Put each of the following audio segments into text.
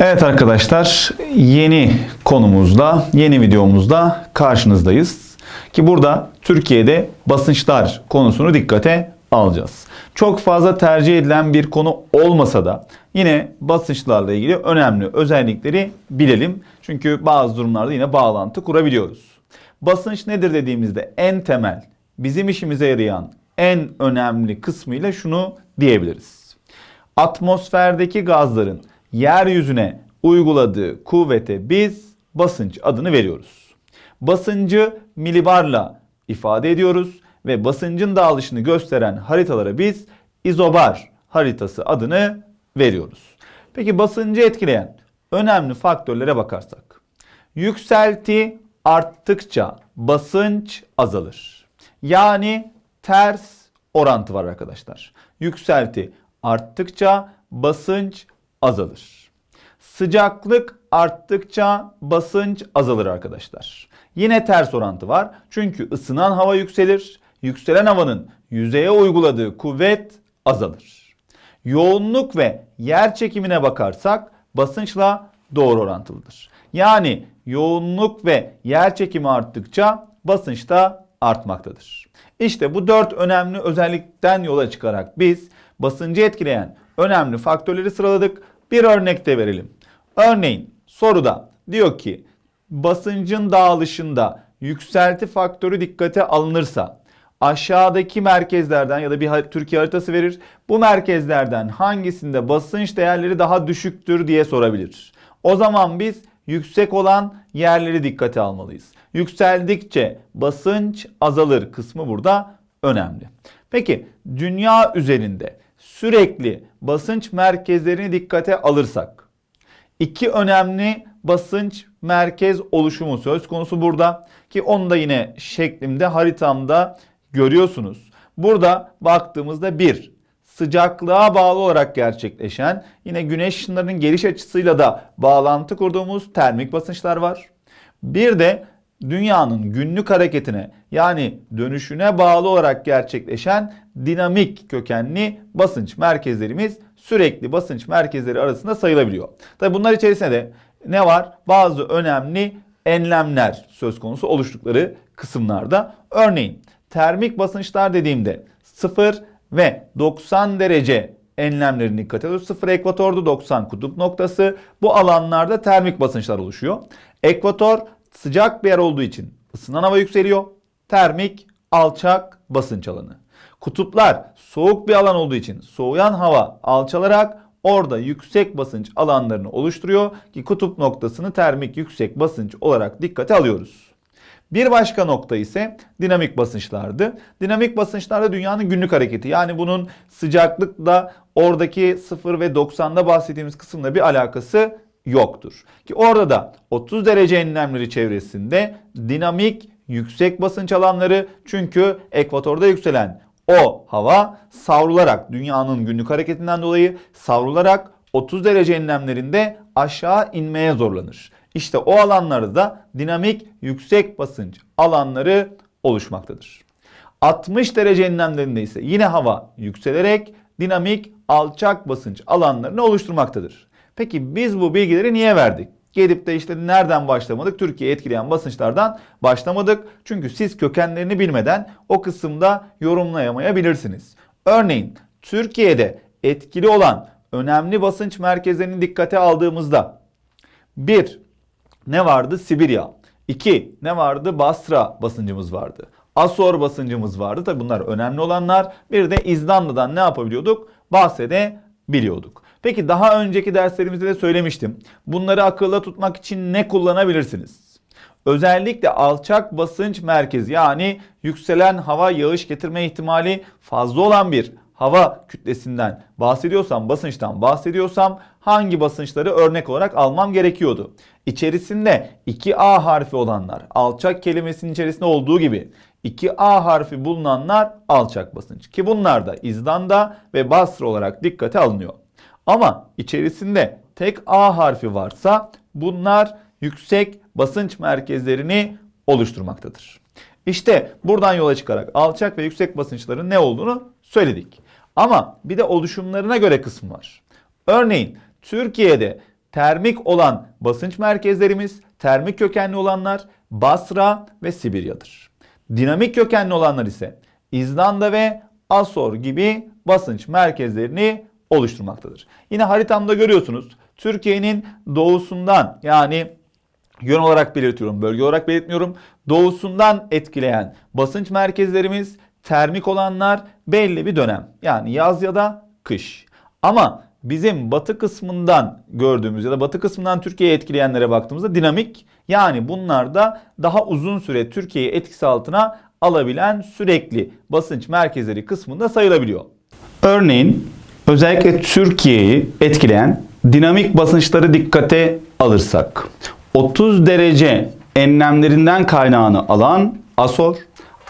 Evet arkadaşlar yeni konumuzda, yeni videomuzda karşınızdayız. Ki burada Türkiye'de basınçlar konusunu dikkate alacağız. Çok fazla tercih edilen bir konu olmasa da yine basınçlarla ilgili önemli özellikleri bilelim. Çünkü bazı durumlarda yine bağlantı kurabiliyoruz. Basınç nedir dediğimizde en temel, bizim işimize yarayan en önemli kısmıyla şunu diyebiliriz atmosferdeki gazların yeryüzüne uyguladığı kuvvete biz basınç adını veriyoruz. Basıncı milibarla ifade ediyoruz ve basıncın dağılışını gösteren haritalara biz izobar haritası adını veriyoruz. Peki basıncı etkileyen önemli faktörlere bakarsak. Yükselti arttıkça basınç azalır. Yani ters orantı var arkadaşlar. Yükselti arttıkça basınç azalır. Sıcaklık arttıkça basınç azalır arkadaşlar. Yine ters orantı var. Çünkü ısınan hava yükselir. Yükselen havanın yüzeye uyguladığı kuvvet azalır. Yoğunluk ve yer çekimine bakarsak basınçla doğru orantılıdır. Yani yoğunluk ve yer çekimi arttıkça basınç da artmaktadır. İşte bu dört önemli özellikten yola çıkarak biz basıncı etkileyen önemli faktörleri sıraladık. Bir örnek de verelim. Örneğin soruda diyor ki basıncın dağılışında yükselti faktörü dikkate alınırsa aşağıdaki merkezlerden ya da bir Türkiye haritası verir. Bu merkezlerden hangisinde basınç değerleri daha düşüktür diye sorabilir. O zaman biz yüksek olan yerleri dikkate almalıyız. Yükseldikçe basınç azalır kısmı burada önemli. Peki dünya üzerinde sürekli basınç merkezlerini dikkate alırsak iki önemli basınç merkez oluşumu söz konusu burada ki onu da yine şeklimde haritamda görüyorsunuz. Burada baktığımızda bir sıcaklığa bağlı olarak gerçekleşen yine güneş ışınlarının geliş açısıyla da bağlantı kurduğumuz termik basınçlar var. Bir de dünyanın günlük hareketine yani dönüşüne bağlı olarak gerçekleşen dinamik kökenli basınç merkezlerimiz sürekli basınç merkezleri arasında sayılabiliyor. Tabi bunlar içerisinde de ne var? Bazı önemli enlemler söz konusu oluştukları kısımlarda. Örneğin termik basınçlar dediğimde 0 ve 90 derece enlemlerini dikkat ediyoruz. 0 ekvatorda 90 kutup noktası. Bu alanlarda termik basınçlar oluşuyor. Ekvator sıcak bir yer olduğu için ısınan hava yükseliyor. Termik alçak basınç alanı. Kutuplar soğuk bir alan olduğu için soğuyan hava alçalarak orada yüksek basınç alanlarını oluşturuyor ki kutup noktasını termik yüksek basınç olarak dikkate alıyoruz. Bir başka nokta ise dinamik basınçlardı. Dinamik basınçlarda dünyanın günlük hareketi. Yani bunun sıcaklıkla oradaki 0 ve 90'da bahsettiğimiz kısımla bir alakası yoktur. Ki orada da 30 derece enlemleri çevresinde dinamik yüksek basınç alanları çünkü ekvatorda yükselen o hava savrularak dünyanın günlük hareketinden dolayı savrularak 30 derece enlemlerinde aşağı inmeye zorlanır. İşte o alanlarda da dinamik yüksek basınç alanları oluşmaktadır. 60 derece enlemlerinde ise yine hava yükselerek dinamik alçak basınç alanlarını oluşturmaktadır. Peki biz bu bilgileri niye verdik? Gelip de işte nereden başlamadık? Türkiye'yi etkileyen basınçlardan başlamadık. Çünkü siz kökenlerini bilmeden o kısımda yorumlayamayabilirsiniz. Örneğin Türkiye'de etkili olan önemli basınç merkezlerini dikkate aldığımızda 1. Ne vardı? Sibirya. 2. Ne vardı? Basra basıncımız vardı. Asor basıncımız vardı. Tabi bunlar önemli olanlar. Bir de İzlanda'dan ne yapabiliyorduk? Bahsedebiliyorduk. Peki daha önceki derslerimizde de söylemiştim. Bunları akılda tutmak için ne kullanabilirsiniz? Özellikle alçak basınç merkezi yani yükselen hava yağış getirme ihtimali fazla olan bir hava kütlesinden bahsediyorsam, basınçtan bahsediyorsam hangi basınçları örnek olarak almam gerekiyordu? İçerisinde 2A harfi olanlar, alçak kelimesinin içerisinde olduğu gibi 2A harfi bulunanlar alçak basınç. Ki bunlar da İzlanda ve Basra olarak dikkate alınıyor. Ama içerisinde tek A harfi varsa bunlar yüksek basınç merkezlerini oluşturmaktadır. İşte buradan yola çıkarak alçak ve yüksek basınçların ne olduğunu söyledik. Ama bir de oluşumlarına göre kısmı var. Örneğin Türkiye'de termik olan basınç merkezlerimiz, termik kökenli olanlar Basra ve Sibirya'dır. Dinamik kökenli olanlar ise İzlanda ve Asor gibi basınç merkezlerini oluşturmaktadır. Yine haritamda görüyorsunuz Türkiye'nin doğusundan yani yön olarak belirtiyorum, bölge olarak belirtmiyorum. Doğusundan etkileyen basınç merkezlerimiz termik olanlar belli bir dönem. Yani yaz ya da kış. Ama bizim batı kısmından gördüğümüz ya da batı kısmından Türkiye'yi etkileyenlere baktığımızda dinamik yani bunlar da daha uzun süre Türkiye'yi etkisi altına alabilen sürekli basınç merkezleri kısmında sayılabiliyor. Örneğin özellikle Türkiye'yi etkileyen dinamik basınçları dikkate alırsak 30 derece enlemlerinden kaynağını alan Asor,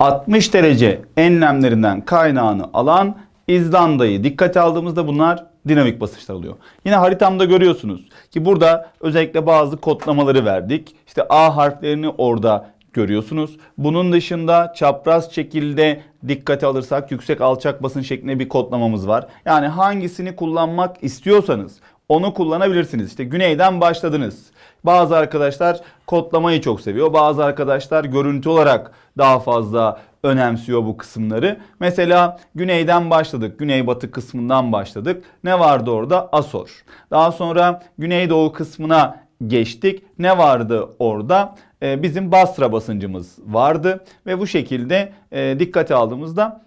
60 derece enlemlerinden kaynağını alan İzlanda'yı dikkate aldığımızda bunlar dinamik basınçlar oluyor. Yine haritamda görüyorsunuz ki burada özellikle bazı kodlamaları verdik. İşte A harflerini orada görüyorsunuz. Bunun dışında çapraz şekilde dikkate alırsak yüksek alçak basınç şeklinde bir kodlamamız var. Yani hangisini kullanmak istiyorsanız onu kullanabilirsiniz. İşte güneyden başladınız. Bazı arkadaşlar kodlamayı çok seviyor. Bazı arkadaşlar görüntü olarak daha fazla önemsiyor bu kısımları. Mesela güneyden başladık. Güneybatı kısmından başladık. Ne vardı orada? Asor. Daha sonra güneydoğu kısmına geçtik. Ne vardı orada? Ee, bizim Basra basıncımız vardı ve bu şekilde e, dikkate aldığımızda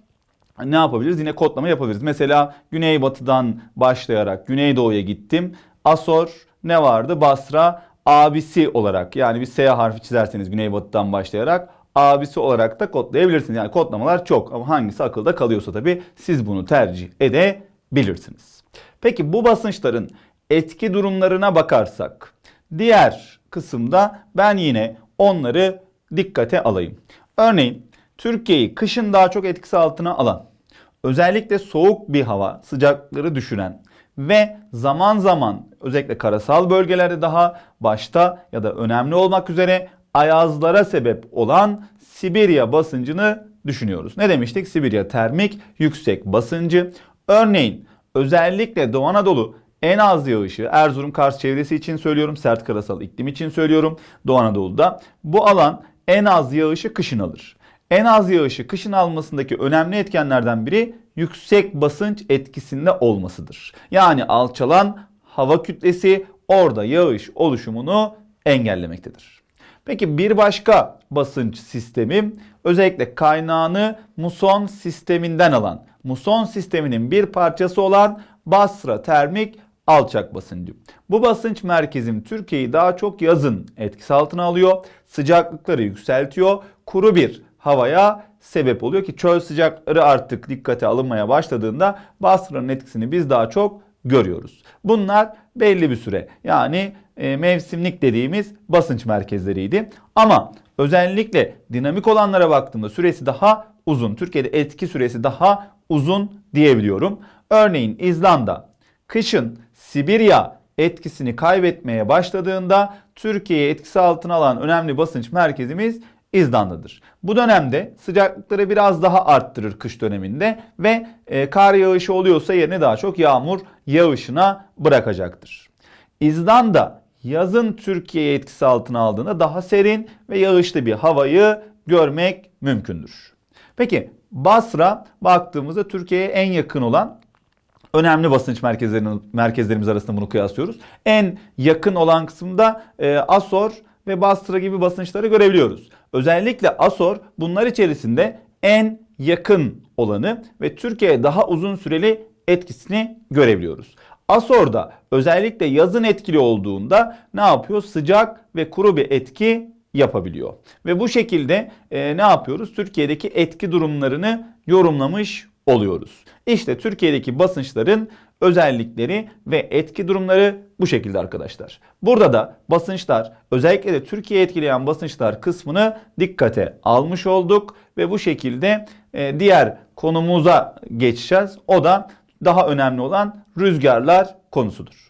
ne yapabiliriz? Yine kodlama yapabiliriz. Mesela güneybatıdan başlayarak güneydoğuya gittim. Asor ne vardı? Basra abisi olarak yani bir S harfi çizerseniz güneybatıdan başlayarak abisi olarak da kodlayabilirsiniz. Yani kodlamalar çok ama hangisi akılda kalıyorsa tabii siz bunu tercih edebilirsiniz. Peki bu basınçların etki durumlarına bakarsak diğer kısımda ben yine onları dikkate alayım. Örneğin Türkiye'yi kışın daha çok etkisi altına alan, özellikle soğuk bir hava, sıcakları düşüren ve zaman zaman özellikle karasal bölgelerde daha başta ya da önemli olmak üzere ayazlara sebep olan Sibirya basıncını düşünüyoruz. Ne demiştik? Sibirya termik yüksek basıncı. Örneğin özellikle Doğu Anadolu en az yağışı Erzurum Kars çevresi için söylüyorum. Sert karasal iklim için söylüyorum. Doğu Anadolu'da. Bu alan en az yağışı kışın alır. En az yağışı kışın almasındaki önemli etkenlerden biri yüksek basınç etkisinde olmasıdır. Yani alçalan hava kütlesi orada yağış oluşumunu engellemektedir. Peki bir başka basınç sistemi özellikle kaynağını muson sisteminden alan, muson sisteminin bir parçası olan Basra termik alçak basıncı. Bu basınç merkezim Türkiye'yi daha çok yazın etkisi altına alıyor. Sıcaklıkları yükseltiyor. Kuru bir havaya sebep oluyor ki çöl sıcakları artık dikkate alınmaya başladığında Basra'nın etkisini biz daha çok görüyoruz. Bunlar belli bir süre yani e, mevsimlik dediğimiz basınç merkezleriydi. Ama özellikle dinamik olanlara baktığımda süresi daha uzun. Türkiye'de etki süresi daha uzun diyebiliyorum. Örneğin İzlanda kışın Sibirya etkisini kaybetmeye başladığında Türkiye'yi etkisi altına alan önemli basınç merkezimiz İzlanda'dır. Bu dönemde sıcaklıkları biraz daha arttırır kış döneminde ve e, kar yağışı oluyorsa yerine daha çok yağmur yağışına bırakacaktır. İzlanda yazın Türkiye'yi etkisi altına aldığında daha serin ve yağışlı bir havayı görmek mümkündür. Peki Basra baktığımızda Türkiye'ye en yakın olan önemli basınç merkezlerinin merkezlerimiz arasında bunu kıyaslıyoruz. En yakın olan kısımda e, Asor ve Basra gibi basınçları görebiliyoruz. Özellikle Asor bunlar içerisinde en yakın olanı ve Türkiye'ye daha uzun süreli etkisini görebiliyoruz. Asor'da özellikle yazın etkili olduğunda ne yapıyor? Sıcak ve kuru bir etki yapabiliyor. Ve bu şekilde e, ne yapıyoruz? Türkiye'deki etki durumlarını yorumlamış oluyoruz. İşte Türkiye'deki basınçların özellikleri ve etki durumları bu şekilde arkadaşlar. Burada da basınçlar özellikle de Türkiye'yi etkileyen basınçlar kısmını dikkate almış olduk ve bu şekilde e, diğer konumuza geçeceğiz. O da daha önemli olan rüzgarlar konusudur.